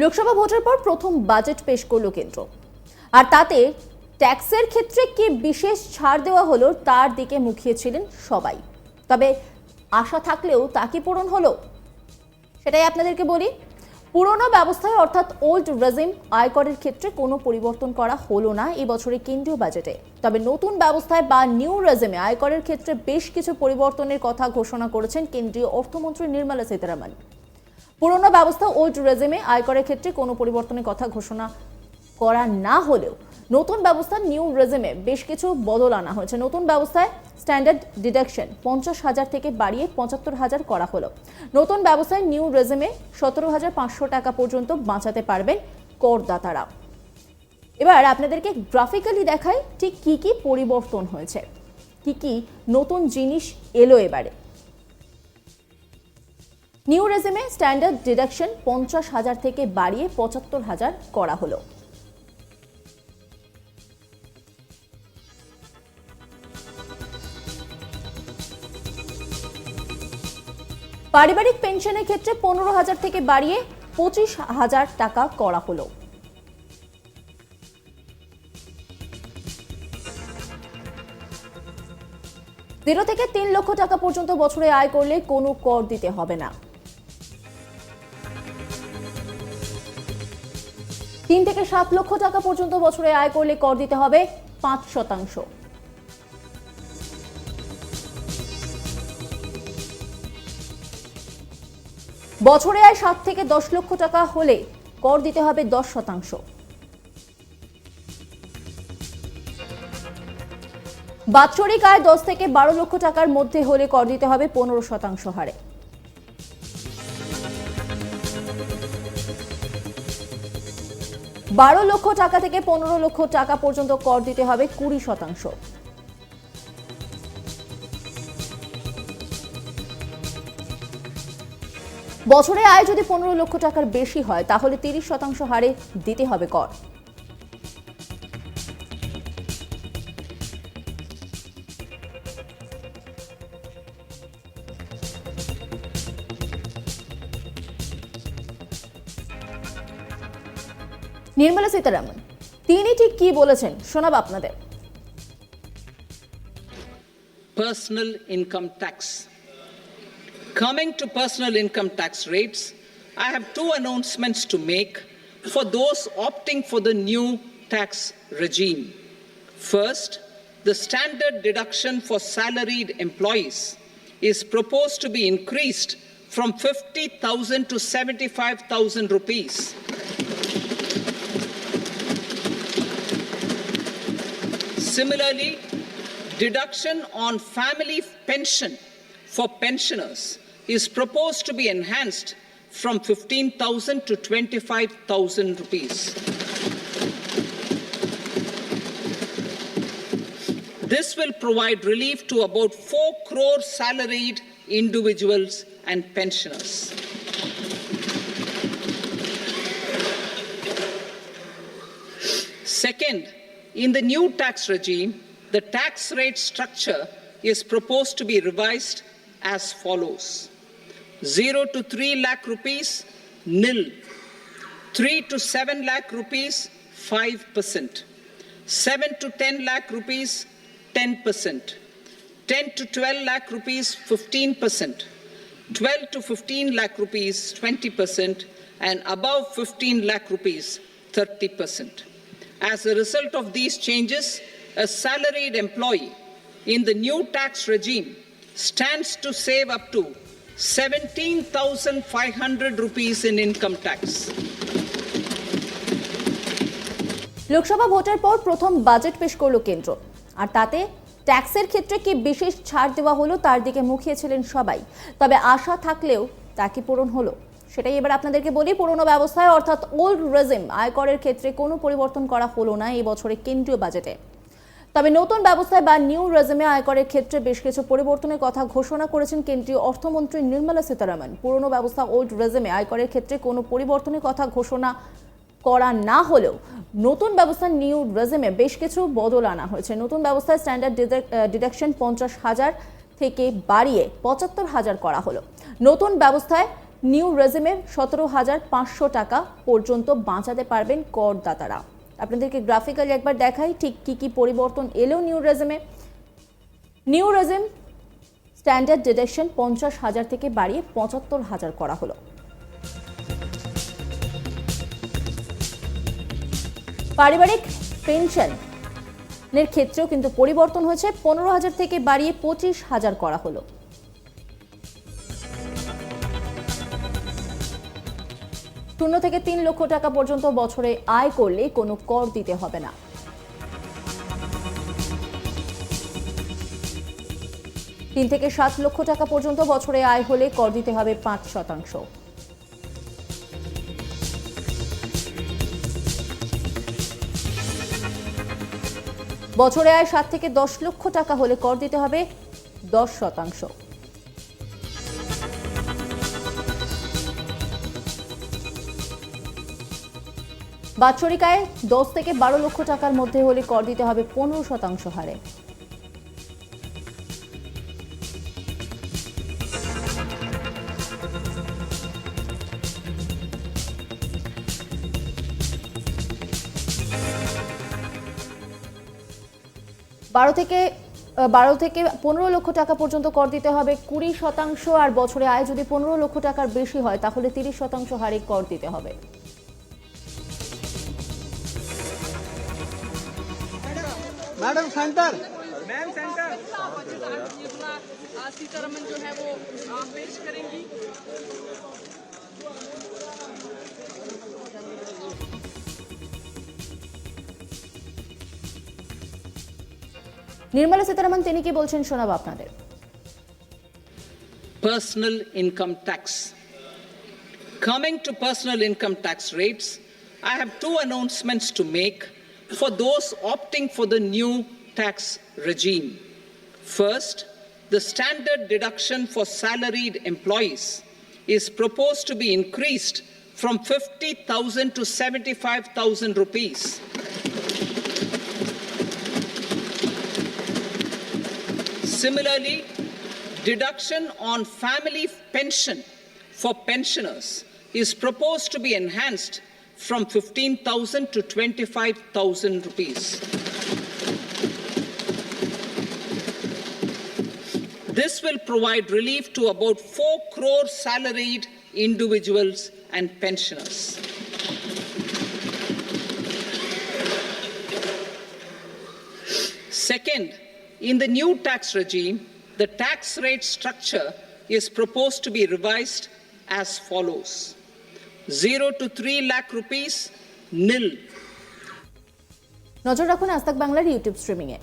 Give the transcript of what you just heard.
লোকসভা ভোটের পর প্রথম বাজেট পেশ করল কেন্দ্র। আর তাতে ট্যাক্সের ক্ষেত্রে কি বিশেষ ছাড় দেওয়া হলো তার দিকে মুখিয়েছিলেন সবাই। তবে আশা থাকলেও তা কি পূরণ হলো? সেটাই আপনাদেরকে বলি। পুরনো ব্যবস্থায় অর্থাৎ ওল্ড রেজিম আয়করের ক্ষেত্রে কোনো পরিবর্তন করা হলো না এই বছরের কেন্দ্রীয় বাজেটে। তবে নতুন ব্যবস্থায় বা নিউ রেজিমে আয়করের ক্ষেত্রে বেশ কিছু পরিবর্তনের কথা ঘোষণা করেছেন কেন্দ্রীয় অর্থমন্ত্রী নির্মলা সীতারামন। পুরনো ব্যবস্থা ওল্ড রেজিমে আয়করের ক্ষেত্রে কোনো পরিবর্তনের কথা ঘোষণা করা না হলেও নতুন ব্যবস্থা নিউ রেজিমে বেশ কিছু বদল আনা হয়েছে। নতুন ব্যবস্থায় স্ট্যান্ডার্ড ডিডাকশন পঞ্চাশ হাজার থেকে বাড়িয়ে পঁচাত্তর হাজার করা হলো। নতুন ব্যবস্থায় নিউ রেজিমে সতেরো হাজার পাঁচশো টাকা পর্যন্ত বাঁচাতে পারবেন করদাতারা। এবার আপনাদেরকে গ্রাফিক্যালি দেখায় ঠিক কি কি পরিবর্তন হয়েছে। কি কি নতুন জিনিস এলো এবারে। নিউ রেজিমে স্ট্যান্ডার্ড ডিডাকশন পঞ্চাশ হাজার থেকে বাড়িয়ে পঁচাত্তর হাজার করা হলো। পারিবারিক পেনশনের ক্ষেত্রে পনেরো হাজার থেকে বাড়িয়ে পঁচিশ হাজার টাকা করা হলো। জিরো থেকে তিন লক্ষ টাকা পর্যন্ত বছরে আয় করলে কোনো কর দিতে হবে না। তিন থেকে সাত লক্ষ টাকা পর্যন্ত বছরে আয় করলে কর দিতে হবে পাঁচ শতাংশ। বছরে আয় সাত থেকে দশ লক্ষ টাকা হলে কর দিতে হবে দশ শতাংশ। বাৎসরিক আয় দশ থেকে বারো লক্ষ টাকার মধ্যে হলে কর দিতে হবে পনেরো শতাংশ হারে। বারো লক্ষ টাকা থেকে পনেরো লক্ষ টাকা পর্যন্ত কর দিতে হবে কুড়ি শতাংশ। বছরে আয় যদি পনেরো লক্ষ টাকার বেশি হয়, তাহলে তিরিশ শতাংশ হারে দিতে হবে কর। নির্মলা সীতারামন তিনি ঠিক কি বলেছেন শোনাব আপনাদের personal income tax. Coming to personal income tax rates, I have two announcements to make for those opting for the new tax regime. First, the standard deduction for salaried employees is proposed to be increased from 50,000 to 75,000 rupees. Similarly, deduction on family pension for pensioners is proposed to be enhanced from 15,000 to 25,000 rupees. This will provide relief to about 4 crore salaried individuals and pensioners. Second, in the new tax regime, the tax rate structure is proposed to be revised as follows 0 to 3 lakh rupees, nil. 3 to 7 lakh rupees, 5%. 7 to 10 lakh rupees, 10%. 10 to 12 lakh rupees, 15%. 12 to 15 lakh rupees, 20%. And above 15 lakh rupees, 30%. As a result of these changes, a salaried employee in the new tax regime stands to save up to 17,500 rupees in income tax. Lok Sabha ভোটের পর প্রথম budget পেশ করল কেন্দ্র আর তাতে ট্যাক্সের ক্ষেত্রে কি বিশেষ ছাড় দেওয়া হলো তার দিকে মুখিয়েছিলেন সবাই তবে আশা থাকলেও তা কি পূরণ হলো সেটাই এবার আপনাদেরকে বলি, পুরনো ব্যবস্থায় অর্থাৎ ওল্ড রেজিম আয়করের ক্ষেত্রে কোনো পরিবর্তন করা হলো না এই বছরের কেন্দ্রীয় বাজেটে তবে নতুন ব্যবস্থায় বা নিউ রেজিমে আয়করের ক্ষেত্রে বেশ কিছু পরিবর্তনের কথা ঘোষণা করেছেন কেন্দ্রীয় অর্থমন্ত্রী নির্মলা সীতারামন। পুরনো ব্যবস্থা ওল্ড রেজিমে আয়করের ক্ষেত্রে কোনো পরিবর্তনের কথা ঘোষণা করা না হলেও নতুন ব্যবস্থা নিউ রেজিমে বেশ কিছু বদল আনা হয়েছে। নতুন ব্যবস্থায় স্ট্যান্ডার্ড ডিডাকশন পঞ্চাশ হাজার থেকে বাড়িয়ে পঁচাত্তর হাজার করা হলো। নতুন ব্যবস্থায় নিউ রেজিমে সতেরো হাজার পাঁচশো টাকা পর্যন্ত বাঁচাতে পারবেন করদাতারা। আপনাদেরকে গ্রাফিক্যালি একবার দেখাই ঠিক কি কি পরিবর্তন এলো নিউ রেজিমে। নিউ রেজিম স্ট্যান্ডার্ড ডিডাকশন পঞ্চাশ হাজার থেকে বাড়িয়ে পঁচাত্তর হাজার করা হলো। পারিবারিক পেনশন এর ক্ষেত্রেও কিন্তু পরিবর্তন হয়েছে, পনেরো হাজার থেকে বাড়িয়ে পঁচিশ হাজার করা হলো। শূন্য থেকে তিন লক্ষ টাকা পর্যন্ত বছরে আয় করলে কোনো কর দিতে হবে না। তিন থেকে সাত লক্ষ টাকা পর্যন্ত বছরে আয় হলে কর দিতে হবে পাঁচ শতাংশ। বছরে আয় সাত থেকে দশ লক্ষ টাকা হলে কর দিতে হবে দশ শতাংশ। বাৎসরিক আয় দশ থেকে বারো লক্ষ টাকার মধ্যে হলে কর দিতে হবে পনেরো শতাংশ হারে। বারো থেকে বারো থেকে পনেরো লক্ষ টাকা পর্যন্ত কর দিতে হবে কুড়ি শতাংশ, আর বছরে আয় যদি পনেরো লক্ষ টাকার বেশি হয়, তাহলে তিরিশ শতাংশ হারে কর দিতে হবে। Madam centre ma'am centre Nirmala Sitharaman जो है वो आ, पेश करेंगी নির্মলা সীতারামন তিনি কি বলছেন শোনাবো আপনাদের personal income tax. Coming to personal income tax rates, I have two announcements to make for those opting for the new tax regime. First, the standard deduction for salaried employees is proposed to be increased from 50,000 to 75,000 rupees. Similarly, deduction on family pension for pensioners is proposed to be enhanced from 15,000 to 25,000 rupees. This will provide relief to about 4 crore salaried individuals and pensioners. Second, in the new tax regime, the tax rate structure is proposed to be revised as follows 0 to 3 lakh rupees, nil. নজর রাখুন আস্তাক বাংলার YouTube স্ট্রিমিংয়ে